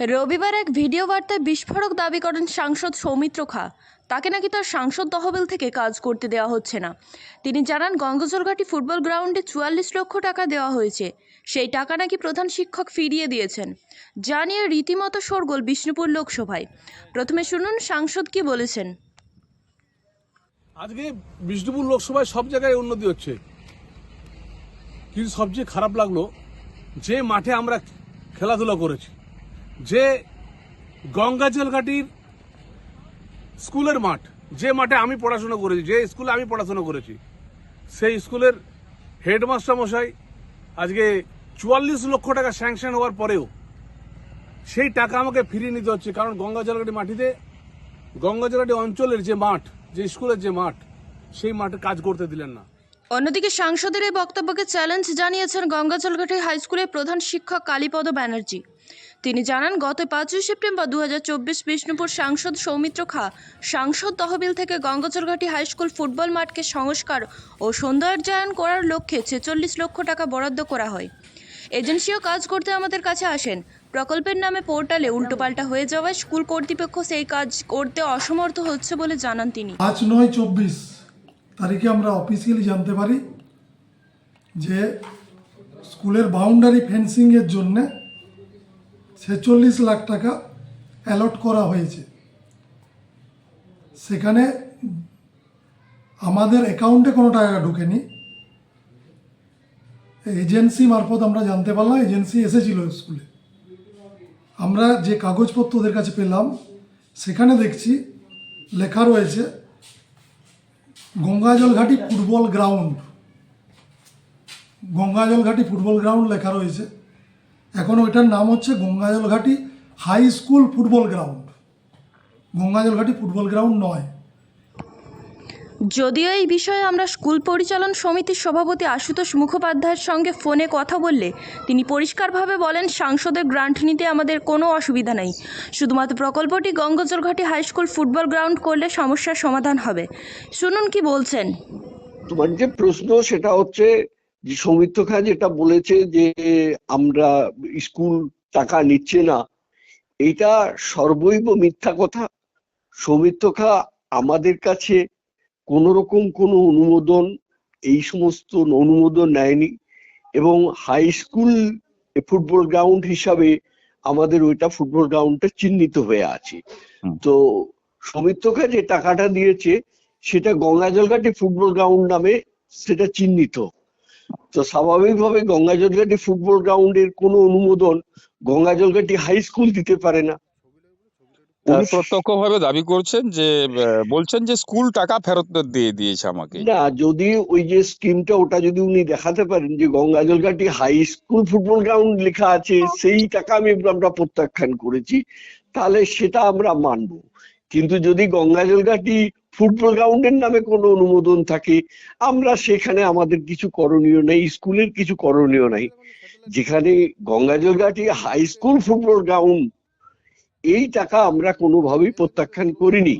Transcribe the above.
রবিবার এক ভিডিও বার্তায় বিস্ফোরক দাবি করেন সাংসদ সৌমিত্র খা। তাকে নাকি তার সাংসদ তহবিল থেকে কাজ করতে দেওয়া হচ্ছে না। তিনি জানান গঙ্গজলঘাটি ফুটবল গ্রাউন্ডে চুয়াল্লিশ লক্ষ টাকা দেওয়া হয়েছে। সেই টাকা নাকি প্রধান শিক্ষক ফিরিয়ে দিয়েছেন। যা নিয়ে রীতিমতো শোরগোল বিষ্ণুপুর লোকসভায়। প্রথমে শুনুন, সাংসদ কি বলেছেন। আজকে বিষ্ণুপুর লোকসভায় সব জায়গায় উন্নতি হচ্ছে। কিন্তু সবচেয়ে খারাপ লাগল, যে মাঠে আমরা খেলাধুলা করেছি যে গঙ্গাজল ঘাটির স্কুলের মাঠ, যে মাঠে আমি পড়াশোনা করেছি, যে স্কুলে আমি পড়াশোনা করেছি, সেই স্কুলের হেডমাস্টার মশাই আজকে চুয়াল্লিশ লক্ষ টাকা স্যাংশন হওয়ার পরেও সেই টাকা আমাকে ফিরিয়ে নিতে হচ্ছে, কারণ গঙ্গাজলঘাটি মাটিতে, গঙ্গাজলঘাটি অঞ্চলের যে মাঠ, যে স্কুলের যে মাঠ, সেই মাঠে কাজ করতে দিলেন না। অন্যদিকে সাংসদের এই বক্তব্যকে চ্যালেঞ্জ জানিয়েছেন গঙ্গাজলঘাটি হাই স্কুলের প্রধান শিক্ষক কালীপদ ব্যানার্জি। তিনি জানান, গত পাঁচই সেপ্টেম্বর দু হাজার চব্বিশ বিষ্ণুপুর সাংসদ সৌমিত্র খা সাংসদ তহবিল থেকে গঙ্গাজলঘাটি হাই স্কুল ফুটবল মাঠকে সংস্কার ও সৌন্দর্যায়ন করার লক্ষ্যে ছেচল্লিশ লক্ষ টাকা বরাদ্দ করা হয়। এজেন্সিও কাজ করতে আমাদের কাছে আসেন। প্রকল্পের নামে পোর্টালে উল্টোপাল্টা হয়ে যাওয়ায় স্কুল কর্তৃপক্ষ সেই কাজ করতে অসমর্থ হচ্ছে বলে জানান তিনি। পাঁচ নয় চব্বিশ তারিখে আমরা অফিসিয়ালি জানতে পারি যে স্কুলের বাউন্ডারি ফেন্সিংয়ের জন্যে ছেচল্লিশ লাখ টাকা অ্যালট করা হয়েছে। সেখানে আমাদের অ্যাকাউন্টে কোনো টাকা ঢুকেনি। এজেন্সি মারফত আমরা জানতে পারলাম এজেন্সি এসেছিল স্কুলে আমরা যে কাগজপত্র ওদের কাছে পেলাম, সেখানে দেখছি, লেখা রয়েছে, Gangajalghati football ground Gangajalghati football ground লেখা রয়েছে। এখন ওইটার নাম হচ্ছে Gangajalghati high school football ground. Gangajalghati football ground নয়। যদিও এই বিষয়ে আমরা স্কুল পরিচালন সমিতির সভাপতি আশুতোষ মুখোপাধ্যায়ের সঙ্গে ফোনে কথা বললে তিনি পরিষ্কারভাবে বলেন সাংসদের গ্রান্ট নিতে আমাদের কোনো অসুবিধা নেই। শুধুমাত্র প্রকল্পটি Gangajalghati high school football ground করলে সমস্যার সমাধান হবে। শুনুন কি বলছেন। তোমার যে প্রশ্ন সেটা হচ্ছে যে সৌমিত্র খা যেটা বলেছে যে আমরা স্কুল টাকা নিচ্ছে না এটা সর্বৈব মিথ্যা কথা। সৌমিত্র খা আমাদের কাছে কোন রকম কোনো অনুমোদন এই সমস্ত অনুমোদন নেয়নি এবং হাই স্কুল ফুটবল গ্রাউন্ড হিসাবে আমাদের ওইটা ফুটবল গ্রাউন্ডটা চিহ্নিত হয়ে আছে। তো সৌমিত্র খা যে টাকাটা দিয়েছে সেটা গঙ্গাজলঘাটি ফুটবল গ্রাউন্ড নামে সেটা চিহ্নিত। তো স্বাভাবিকভাবে গঙ্গাজলঘাটি ফুটবল গ্রাউন্ডের কোনো অনুমোদন গঙ্গাজলঘাটি হাই স্কুল দিতে পারে না। উনি প্রত্যক্ষভাবে দাবি করছেন যে বলছেন যে স্কুল টাকা ফেরত দিয়ে দিয়েছে আমাকে। না যদি ওই যে স্কিমটা ওটা যদি উনি দেখাতে পারেন যে Gangajalghati high school football ground লেখা আছে সেই টাকা আমি আমরা প্রত্যাখ্যান করেছি তাহলে সেটা আমরা মানব। কিন্তু যদি গঙ্গা গঙ্গাজলঘাটি ফুটবল গ্রাউন্ডের নামে কোনো অনুমোদন থাকে, আমরা সেখানে আমাদের কিছু করণীয় নেই, স্কুলের কিছু করণীয় নাই। যেখানে Gangajalghati high school football ground এই টাকা আমরা কোনোভাবেই প্রত্যাখ্যান করিনি।